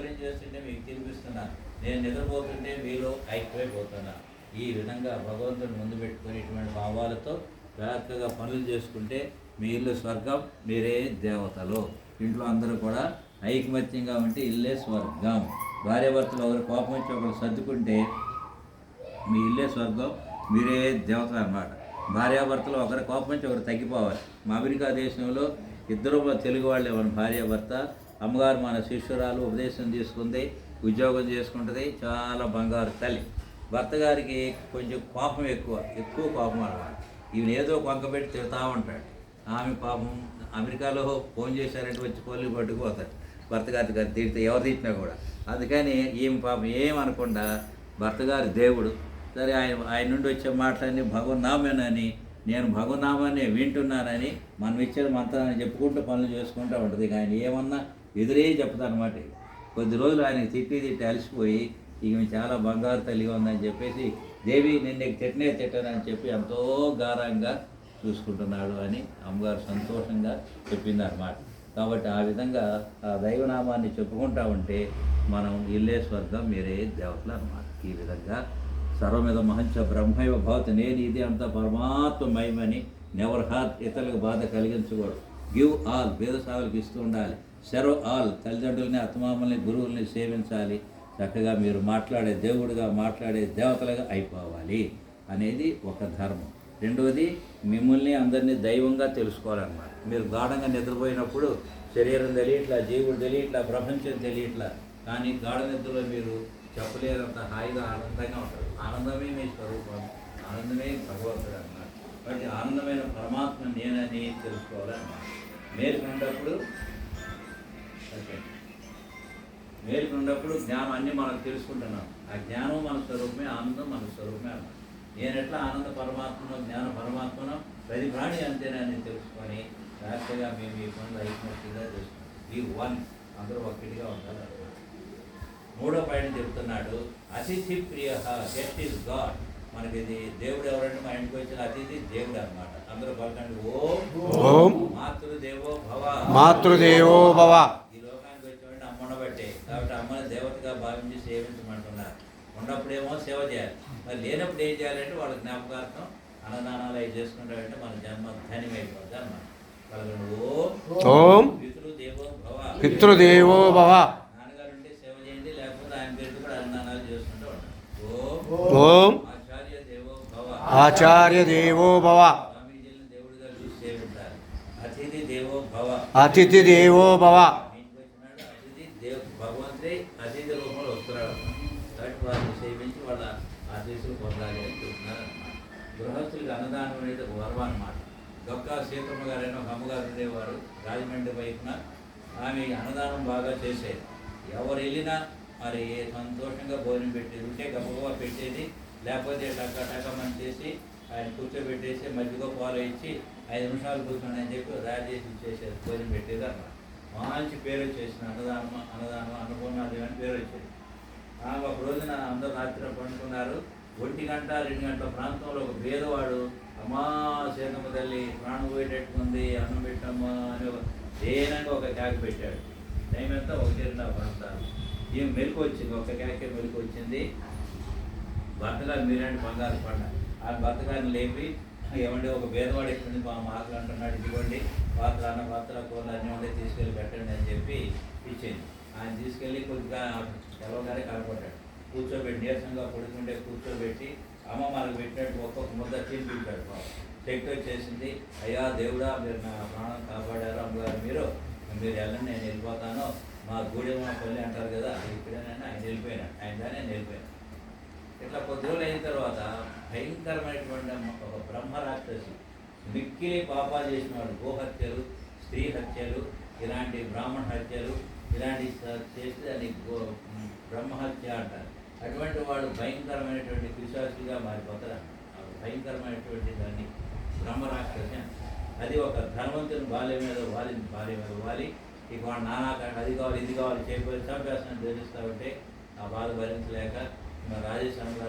చేస్తుంటే మీకు తినిపిస్తున్నా. నేను నిద్రపోతుంటే మీలో ఐక్యమైపోతున్నా. ఈ విధంగా భగవంతుని ముందు పెట్టుకుని ఇటువంటి భావాలతో జాగ్రత్తగా పనులు చేసుకుంటే మీ ఇల్లు స్వర్గం మీరే దేవతలు. ఇంట్లో అందరూ కూడా ఐకమత్యంగా ఉంటే ఇల్లే స్వర్గం. భార్యాభర్తలు ఒకరు కోపం వచ్చి ఒకరు సర్దుకుంటే మీ ఇల్లే స్వర్గం మీరే దేవతలు అన్నమాట. భార్యాభర్తలు ఒకరి కోపం నుంచి ఒకరు తగ్గిపోవాలి. మా అమెరికా దేశంలో ఇద్దరు తెలుగు వాళ్ళే మన భార్యాభర్త అమ్మగారు మన శిష్యురాలు ఉపదేశం తీసుకుంది ఉద్యోగం చేసుకుంటుంది చాలా బంగారు తల్లి. భర్త గారికి కొంచెం కోపం ఎక్కువ ఎక్కువ కోపం అనమాట ఈయన ఏదో కొంకబెట్టి తిడతా ఉంటాడు. ఆమె పాపం అమెరికాలో ఫోన్ చేశారంటే వచ్చి కోళ్ళు పట్టుకుపోతాడు భర్త గారి గారు తిడితే ఎవరు తిట్టినా కూడా. అందుకని ఈమె పాపం ఏమనకుండా భర్తగారి దేవుడు సరే ఆయన ఆయన నుండి వచ్చే మాటలన్నీ భగవన్నామేనని నేను భగవన్నామాన్ని వింటున్నానని మనం ఇచ్చేది మంత్రాన్ని చెప్పుకుంటూ పనులు చేసుకుంటూ ఉంటుంది. ఆయన ఏమన్నా ఎదురే చెప్తానమాట కొద్ది రోజులు ఆయన తిట్టి తిట్టి అలసిపోయి ఇక ఈమె చాలా బంగారు తల్లిగా ఉందని చెప్పేసి దేవి నేను నీకు తిట్టనే తిట్టానని చెప్పి ఎంతో గారంగా చూసుకుంటున్నాడు అని అమ్మగారు సంతోషంగా చెప్పిందన్నమాట. కాబట్టి ఆ విధంగా ఆ దైవనామాన్ని చెప్పుకుంటా ఉంటే మనం ఇల్లే స్వర్గం మీరే దేవతలు అన్నమాట. ఈ విధంగా సర్వమిద మహంచ బ్రహ్మైవ భవతి నేను ఇది అంత పరమాత్మమయమని నెవర్ హార్ట్ ఇతరులకు బాధ కలిగించకూడదు. గివ్ ఆల్ భేదసాగులకు ఇస్తూ ఉండాలి. సర్వ్ ఆల్ తల్లిదండ్రుల్ని అత్తమామల్ని గురువుల్ని సేవించాలి. చక్కగా మీరు మాట్లాడే దేవుడిగా మాట్లాడే దేవతలుగా అయిపోవాలి అనేది ఒక ధర్మం. రెండవది మిమ్మల్ని అందరినీ దైవంగా తెలుసుకోవాలన్నమాట. మీరు గాఢంగా నిద్రపోయినప్పుడు శరీరం తెలియట్లా జీవుడు తెలియట్లా ప్రపంచం తెలియట్లా కానీ గాఢ నిద్రలో మీరు చెప్పలేనంత హాయిగా ఆనందంగా ఉంటారు. ఆనందమే మీ స్వరూపం ఆనందమే భగవంతుడు అన్నమాట. కాబట్టి ఆనందమైన పరమాత్మ నేనని తెలుసుకోవాలన్నమాట. మేలుకున్నప్పుడు ఓకే మేలుకున్నప్పుడు జ్ఞానం అన్నీ మనం తెలుసుకుంటున్నాం. ఆ జ్ఞానం మన స్వరూపమే ఆనందం మన స్వరూపమే అన్నమాట. నేను ఎట్లా ఆనంద పరమాత్మను జ్ఞాన పరమాత్మను ప్రతి ప్రాణి అంతేనని తెలుసుకొని జాగ్రత్తగా మేము ఈ పనులు అయిపోతుందిగా తెలుసుకున్నాం ఈ వన్ అందరూ ఒక్కటిగా ఉంటారు. మూడో పాయింట్ చెప్తున్నాడు అతిథి ప్రియ గెస్ట్ ఇస్ గాడ్ మనకి ఇది దేవుడు ఎవరంటే మా ఇంటికి వచ్చిన అతిథి దేవుడు అన్నమాట. అందరూ పలకండి ఓం ఓం మాతృదేవో భవ. మాతృదేవో భవ. ఉన్నప్పుడేమో సేవ చేయాలి. మరి లేనప్పుడు ఏం చేయాలంటే వాళ్ళ జ్ఞాపకార్థం అన్నదానాలు అవి చేసుకుంటామంటే మన జన్మ ధన్యమైపోద్ది అన్నమాట. పలకండి ఓం పితృదేవో భవ. పితృదేవో భవ. నాన్నగారు ఉంటే సేవ చేయండి లేకపోతే ఆయన పేరు కూడా అన్నదానాలు చేసుకుంటూ ఉంటాం ఓం ఆచార్య దేవో భవ. ఆచార్య దేవో భవ దేవుడిగా చూసి సేవించాలి. అతిథి దేవో భవ. అతిథి దేవో భవ అతిథి దేవ్ భగవంతుడే అతిథి రూపంలో వస్తున్నాడు. కాబట్టి వారిని సేవించి వాళ్ళ ఆశీస్సులు పొందాలి అని చెప్తున్నారు అన్నమాట అన్నదానం అనేది గౌరవ అనమాట అన్నమాట. దొక్క సీతమ్మ గారైన ఒక అమ్మగారు ఉండేవారు రాజమండ్రి వైపున. ఆమె అన్నదానం బాగా చేసేది. ఎవరు వెళ్ళినా మరి సంతోషంగా భోజనం పెట్టేది. ఉంటే గబగబా పెట్టేది. లేకపోతే టక్క టకమని చేసి ఆయన కూర్చోబెట్టేసి మధ్యలో పాలు ఇచ్చి ఐదు నిమిషాలు కూర్చోండి అని చెప్పి తయారు చేసి ఇచ్చేసేది. భోజనం పెట్టేది అన్నమాట. మంచి పేరు వచ్చేసిన అన్నదానం అన్నదానం అన్నపూర్ణాదేవి అని పేరు వచ్చేది. ఒక రోజున అందరూ రాత్రి పండుకున్నారు. ఒంటి గంట రెండు గంటల ప్రాంతంలో ఒక పేదవాడు అమ్మా సీతమ్మ తల్లి ప్రాణం పోయేటట్టుంది అన్నం పెట్టమ్మా అని ఒక దేనంగా ఒక కేక పెట్టాడు. టైం ఎంత? ఒక రెండు ప్రాంతాలు. ఈమె మెలకు వచ్చింది. ఒక కేకే మెలకు వచ్చింది. భర్తగారు మీరంటే బంగారు పండ. ఆ భర్తగారిని లేపి ఏమండి ఒక పేదవాడు ఎక్కడి మా మాటలు అంటున్నాడు. ఇదిగోండి పాత్ర అన్న పాత్ర కూరలు అన్నీ ఉండే తీసుకెళ్ళి పెట్టండి అని చెప్పి ఇచ్చింది ఆయన తీసుకెళ్ళి కొద్దిగా తెలవగానే కనపడ్డాడు కూర్చోబెట్టి నీరసంగా పడుకుంటే కూర్చోబెట్టి అమ్మ మనకు పెట్టినట్టు ఒక్కొక్క ముద్ద తినిపించాడు పాపం. చెక్ చేసింది అయ్యా దేవుడా మీరు నా ప్రాణం కాపాడారు అమ్మగారు మీరు. మీరు వెళ్ళండి నేను వెళ్ళిపోతాను. మా గూడెమ్మ మా పల్లి అంటారు కదా ఇక్కడేనని ఆయన వెళ్ళిపోయినా ఆయన దాన్ని నేను వెళ్ళిపోయాను ఇట్లా కొద్ది రోజులు అయిన తర్వాత భయంకరమైనటువంటి ఒక బ్రహ్మ రాక్షసి మిక్కిలి పాపాలు చేసినవాడు గోహత్యలు స్త్రీ హత్యలు ఇలాంటి బ్రాహ్మణ హత్యలు ఇలాంటి చేస్తే దాన్ని బ్రహ్మహత్య అంటారు. అటువంటి వాడు భయంకరమైనటువంటి పిశాసుగా మారిపోతారు భయంకరమైనటువంటి దాన్ని బ్రహ్మరాక్షసి అది ఒక ధనవంతుని బాల్య మీద వాలి భార్య మీద వాలి. ఇక వాడు నానా అది కావాలి ఇది కావాలి చేయబోయి చంపేస్తాను తెలుస్తా ఉంటే ఆ బాధ భరించలేక మన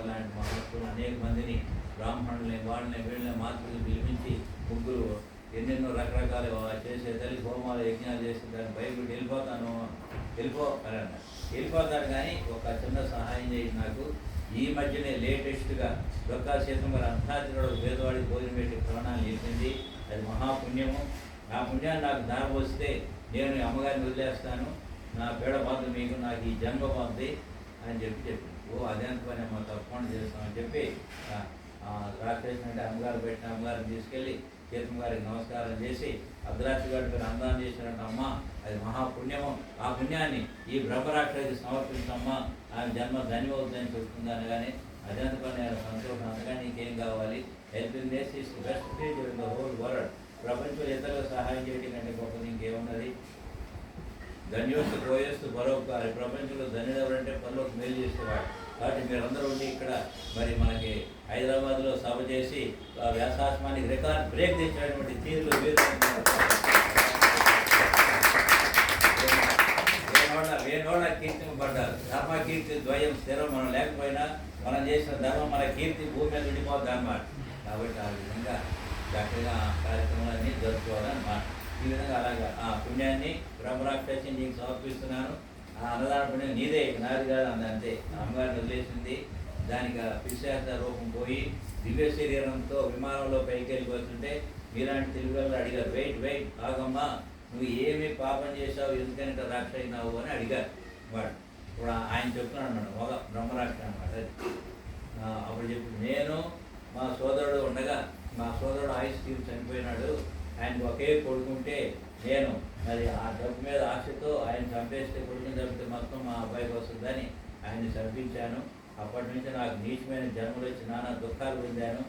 లాంటి మహాత్ములు అనేక మందిని బ్రాహ్మణుల్ని వాళ్ళని వీళ్ళని మాతృని పిలిపించి ముగ్గురు ఎన్నెన్నో రకరకాల చేసే తల్లి హోమాలు యజ్ఞాలు చేసి దాన్ని బయటకు వెళ్ళిపోతాను వెళ్ళిపో అని అన్న వెళ్ళిపోతాడు కానీ ఒక చిన్న సహాయం చేయండి నాకు. ఈ మధ్యనే లేటెస్ట్గా దొక్కా సీతం గారు అంతాచరుడు పేదవాడి భోజనం పెట్టి ప్రాణాలు చెప్పింది అది మహాపుణ్యము. నా పుణ్యాన్ని నాకు దానం వస్తే నేను అమ్మగారిని వదిలేస్తాను. నా పేడ బాధ మీకు నాకు ఈ జన్మ బాధి అని చెప్పి చెప్పింది ఓ అదే పని అమ్మ తప్పకుండా చేస్తామని చెప్పి ఆ, అంటే అమ్మగారు పెట్టిన అమ్మగారిని తీసుకెళ్ళి కీర్తం గారికి నమస్కారం చేసి అర్ధరాత్రి గారి మీరు అందాన్ని చేసినట్టు అమ్మ అది మహాపుణ్యము. ఆ పుణ్యాన్ని ఈ బ్రహ్మరాక్షకి సమర్పించమ్మా. ఆమె జన్మ ధన్యవద్దని చెప్తుందని కానీ అజంత పని సంతోషం అనగా నీకేం కావాలి? Helpingness is best page in the whole world ప్రపంచంలో ఇతరులకు సహాయం చేయడం కంటే గొప్పది ఇంకేమున్నది ధన్యోస్తు పోయేస్తు పరోపకారి. ప్రపంచంలో ధన్యుడు ఎవరంటే పనులకు మేలు చేసేవాడు. కాబట్టి మీరందరూ ఉండి ఇక్కడ మరి మనకి హైదరాబాద్లో సభ చేసి ఆ రికార్డ్ బ్రేక్ తెచ్చినటువంటి తీరులో మీరు వేనోడ వేనోడ కీర్తింపబడ్డారు ధర్మ కీర్తి ద్వయం స్థిరం మనం లేకపోయినా మనం చేసిన ధర్మం మన కీర్తి భూమి మీద ఉండిపోద్ది అన్నమాట. కాబట్టి ఆ విధంగా చక్కగా ఆ కార్యక్రమాలన్నీ జరుపుకోవాలన్నమాట. ఈ విధంగా అలాగా ఆ పుణ్యాన్ని బ్రహ్మరాక్షసి నీకు సమర్పిస్తున్నాను. ఆ అన్నదాన పుణ్యం నీదే నాది కాదు అంది అంతే. అమ్మగారిని వదిలేసింది. దానికి ఆ రూపం పోయి దివ్య శరీరంతో విమానంలో పైకి వెళ్ళిపోతుంటే మీలాంటి తెలుగు అడిగారు వెయిట్ వెయిట్ ఆగమ్మా నువ్వు ఏమి పాపం చేసావు ఎందుకంటే రాక్ష అయినావు? అని అడిగారు వాడు. ఇప్పుడు ఆయన చెప్తున్నాడు అన్నాడు ఒక బ్రహ్మరాక్ష అనమాట అది. అప్పుడు చెప్పి నేను మా సోదరుడు ఉండగా మా సోదరుడు ఆయుష్ తీరు చనిపోయినాడు. ఆయన ఒకే కొడుకుంటే నేను మరి ఆ డబ్బు మీద ఆశతో ఆయన చంపేస్తే కొడుకుని చంపితే మొత్తం మా అబ్బాయికి వస్తుందని ఆయన్ని చంపించాను. అప్పటి నుంచి నాకు నీచమైన జన్మలు వచ్చి నానా దుఃఖాలు పొందాను.